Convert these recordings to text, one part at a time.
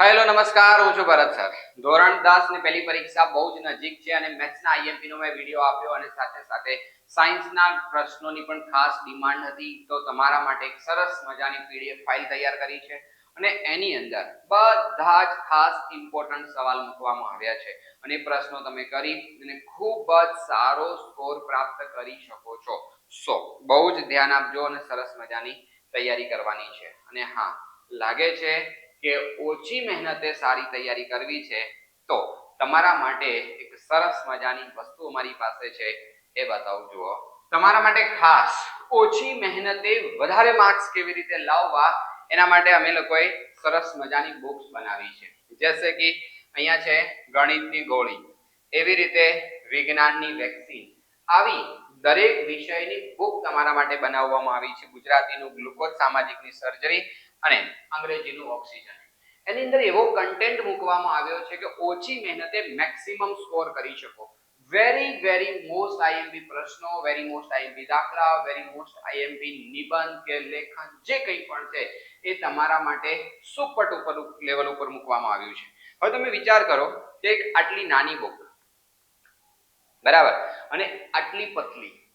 Hello, નમસ્કાર. હું છું ભરત સર. ધોરણ દસની પહેલી પરીક્ષા બહુ જ નજીક છે અને મેથ્સના આઈએમપી નો મેં વીડિયો આપ્યો અને સાથે સાથે સાયન્સના પ્રશ્નોની પણ ખાસ ડિમાન્ડ હતી. તો તમારા માટે એક સરસ મજાની પીડીએફ ફાઇલ તૈયાર કરી છે અને એની અંદર બધા જ ખાસ ઇમ્પોર્ટન્ટ સવાલ મૂકવામાં આવ્યા છે અને પ્રશ્નો તમે કરી અને ખૂબ જ સારો સ્કોર પ્રાપ્ત કરી શકો છો. સો બહુ જ ધ્યાન આપજો અને સરસ મજાની તૈયારી કરવાની છે. અને હા, લાગે છે કે ઓછી મહેનતે સારી તૈયારી કરવી છે, તો તમારા માટે એક સરસ મજાની વસ્તુ અમારી પાસે છે, એ બતાવું જુઓ. તમારા માટે ખાસ ઓછી મહેનતે વધારે માર્ક્સ કેવી રીતે લાવવા, એના માટે અમે લોકોએ સરસ મજાની બુક્સ બનાવી છે. જેસે કે અહીંયા છે ગણિતની ગોળી. એવી રીતે વિજ્ઞાનની વેક્સિન આવી દરેક વિષયની બુક તમારા માટે બનાવવામાં આવી છે. ગુજરાતીનું ગ્લુકોઝ, સામાજિકની સર્જરી અને અંગ્રેજીનું ઓક્સિજન એની અંદર એવો કન્ટેન્ટ મૂકવામાં આવ્યો છે કે ઓછી મહેનતે મેક્સિમમ સ્કોર કરી શકો. વેરી વેરી મોસ્ટ આઈએમપી પ્રશ્નો વેરી મોસ્ટ આઈએમપી દાખલા વેરી મોસ્ટ આઈએમપી નિબંધ કે લેખન, જે કંઈ પણ છે, એ તમારા માટે સુપર ઉપર લેવલ ઉપર મૂકવામાં આવ્યું છે. હવે તમે વિચાર કરો કે એક આટલી નાની બુક બરાબર? અને આટલી પતલી.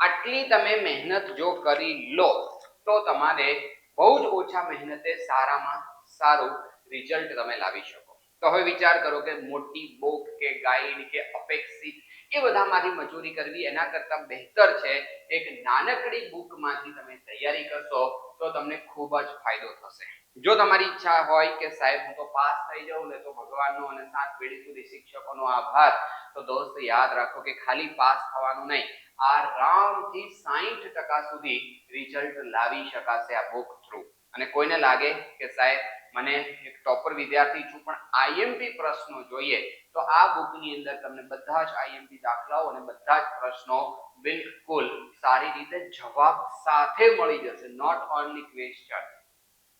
આટલી તમે મહેનત જો કરી લો, તો તમારે બહુ જ ઓછા મહેનતે સારામાં સારું રિઝલ્ટ તમે લાવી શકો. તો હવે વિચાર કરો કે મોટી બુક કે ગાઈડ કે અપેક્ષિત એ બધામાંથી મજૂરી કરવી એના કરતાં બહેતર છે. એક નાનકડી બુકમાંથી તમે તૈયારી કરશો તો તમને ખૂબ જ ફાયદો થશે. જો તમારી ઈચ્છા હોય કે સાહેબ હું તો પાસ થઈ જાઉં ને તો ભગવાનનો અને સાત પેઢી સુધી શિક્ષકોનો આભાર, તો દોસ્ત યાદ રાખો કે ખાલી પાસ થવાનું નહીં આરામથી સાહીઠ ટકા સુધી રિઝલ્ટ લાવી શકાશે આ બુક થ્રુ અને કોઈને લાગે કે સાહેબ મને એક ટોપર વિદ્યાર્થી છું પણ આઈએમપી પ્રશ્નો જોઈએ, તો આ બુકની અંદર તમને બધા જ આઈએમપી દાખલાઓ અને બધા જ પ્રશ્નો બિલકુલ સારી રીતે જવાબ સાથે મળી જશે નોટ ઓનલી ક્વેશ્ચન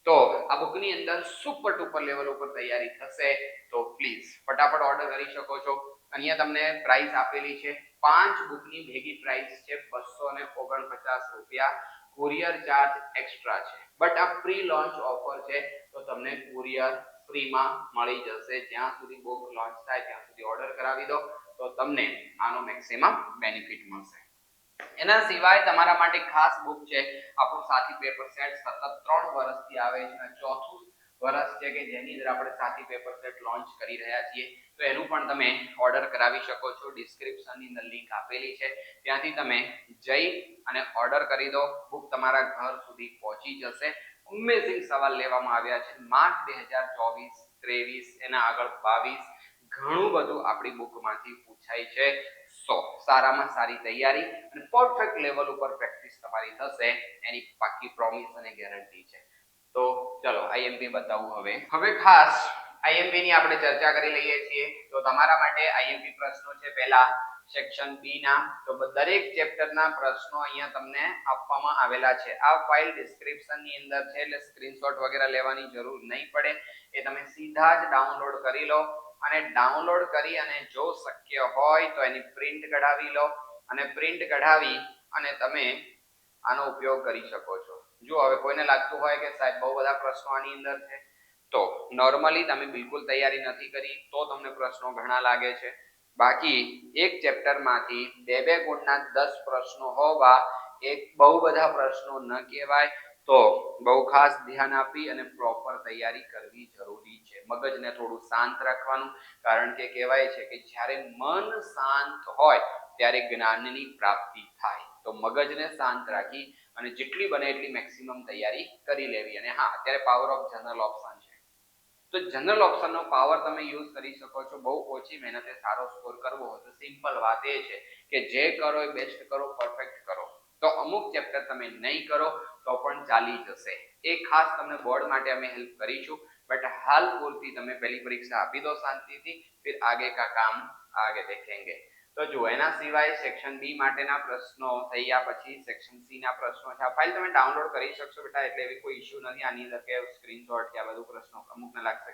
તો આ બુકની અંદર સુપર ટુપર લેવલ ઉપર તૈયારી થશે. તો પ્લીઝ ફટાફટ ઓર્ડર કરી શકો છો. અહીંયા તમને પ્રાઇસ આપેલી છે. પાંચ બુકની ભેગી પ્રાઇસ છે. બસો ને ઓગણપચાસ રૂપિયા. કુરિયર ચાર્જ એક્સ્ટ્રા છે. બટ આ પ્રી લોન્ચ ઓફર છે. તો તમને કુરિયર ફ્રીમાં મળી જશે. જ્યાં સુધી બુક લોન્ચ થાય, ત્યાં સુધી ઓર્ડર કરાવી દો. તો તમને આનો મેક્સિમમ બેનિફિટ મળશે. એના સિવાય તમારા માટે ખાસ બુક છે. આપણું સાથી પેપર સેટ સતત ત્રણ વર્ષથી આવે છે અને ચોથું વર્ષ છે કે જેની અંદર આપણે સાથી પેપર સેટ લોન્ચ કરી રહ્યા છીએ. તો એનું પણ તમે ઓર્ડર કરાવી શકો છો. ડિસ્ક્રિપ્શનની અંદર લિંક આપેલી છે. ત્યાંથી તમે જઈ અને ઓર્ડર કરી દો. બુક તમારા ઘર સુધી પહોંચી જશે. અમેઝિંગ સવાલ લેવામાં આવ્યા છે. માર્ચ બે હજાર ચોવીસ ત્રેવીસ એના આગળ બાવીસ ઘણું બધું આપણી બુકમાંથી પૂછાય છે. સો. સારામાં સારી તૈયારી અને પરફેક્ટ લેવલ ઉપર પ્રેક્ટિસ તમારી થશે. એની પાકી પ્રોમિસ અને ગેરંટી છે. તો ચલો આઈએમપી બતાવું હવે. હવે ખાસ આઈએમપી ની આપણે ચર્ચા કરી લઈએ છીએ. તો તમારા માટે આઈએમપી પ્રશ્નો છે પહેલા સેક્શન બી ના. તો દરેક ચેપ્ટર ના પ્રશ્નો અહીંયા તમને આપવામાં આવેલા છે. આ ફાઇલ ડિસ્ક્રિપ્શનની અંદર છે, એટલે સ્ક્રીનશોટ વગેરે લેવાની જરૂર નહીં પડે. એ તમે સીધા જ ડાઉનલોડ કરી લો. અને ડાઉનલોડ કરી અને જો શક્ય હોય તો એની પ્રિન્ટ કઢાવી લો. અને પ્રિન્ટ કઢાવી અને તમે આનો ઉપયોગ કરી શકો છો. જો હવે કોઈને લાગતું હોય કે સાહેબ બહુ બધા પ્રશ્નો આની અંદર છે, તો નોર્મલી તમે બિલકુલ તૈયારી નથી કરી, તો તમને પ્રશ્નો ઘણા લાગે છે. બાકી એક ચેપ્ટરમાંથી બે બે ગુણના દસ પ્રશ્નો હોવા એક બહુ બધા પ્રશ્નો ન કહેવાય. તો બહુ ખાસ ધ્યાન આપી અને પ્રોપર તૈયારી કરવી જરૂરી છે. મગજને થોડું શાંત રાખવાનું, કારણ કે કહેવાય છે કે જ્યારે મન શાંત હોય, ત્યારે જ્ઞાનની પ્રાપ્તિ થાય. તો મગજને શાંત રાખી અને જેટલી બને એટલી મેક્સિમમ તૈયારી કરી લેવી. અને હા, અત્યારે પાવર ઓફ જનરલ ઓપ્શન છે. તો જનરલ ઓપ્શનનો પાવર તમે યુઝ કરી શકો છો. બહુ ઓછી મહેનતે સારો સ્કોર કરવો હોય તો સિમ્પલ વાત એ છે કે જે કરો એ બેસ્ટ કરો પરફેક્ટ કરો. તો અમુક ચેપ્ટર તમે નહીં કરો તો પણ ચાલી જશે. એ ખાસ તમને બોર્ડ માટે અમે હેલ્પ કરીશું. બટ હાલ પૂરતી તમે પહેલી પરીક્ષા આપી દો શાંતિથી, ફિર આગે કા કામ આગે દેખેંગે. તો જો એના સિવાય સેક્શન બી માટેના પ્રશ્નો થઈ પછી સેક્શન સી ના પ્રશ્નો છે. આ ફાઇલ તમે ડાઉનલોડ કરી શકશો બેટા, એટલે એવી કોઈ ઇશ્યુ નથી. આની અંદર કે સ્ક્રીનશોટ કે આ બધું પ્રશ્નો અમુકને લાગશે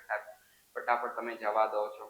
ફટાફટ તમે જવા દો છો.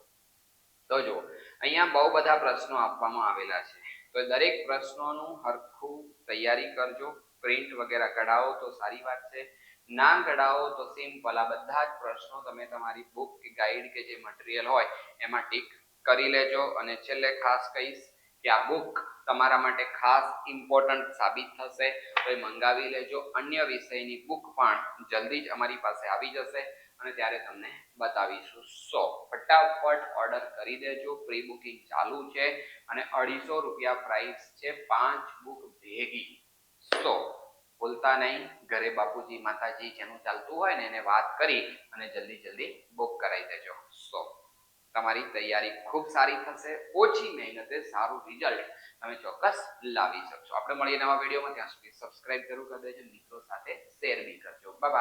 તો જો અહીંયા બહુ બધા પ્રશ્નો આપવામાં આવેલા છે. તો દરેક પ્રશ્નોનું હરખું તૈયારી કરજો. પ્રિન્ટ વગેરે કઢાવો તો સારી વાત છે. ના કઢાવો તો સિમ્પલ આ બધા જ પ્રશ્નો તમે તમારી બુક કે ગાઈડ કે જે મટીરિયલ હોય, એમાં ટીક કરી લેજો. અને છેલ્લે ખાસ કહીશ કે આ બુક તમારા માટે ખાસ ઇમ્પોર્ટન્ટ સાબિત થશે. તો એ મંગાવી લેજો. અન્ય વિષયની બુક પણ જલ્દી જ અમારી પાસે આવી જશે. અને ત્યારે તમને બતાવીશું. સો ફટાફટ ઓર્ડર કરી દેજો. પ્રી બુકિંગ ચાલુ છે અને અઢીસો રૂપિયા પ્રાઇસ છે પાંચ બુક ભેગી. સો ભૂલતા નહીં. ઘરે બાપુજી, માતાજી જેનું ચાલતું હોય ને એને વાત કરી અને જલ્દી જલ્દી બુક કરાવી દેજો. સો તમારી તૈયારી ખૂબ સારી થશે. ઓછી મહેનતે સારું રિઝલ્ટ તમે ચોક્કસ લાવી શકશો. આપણે મળીએ નવા વિડીયોમાં. ત્યાં સુધી સબસ્ક્રાઇબ જરૂર કરી દેજો. મિત્રો સાથે શેર બી કરજો. બાય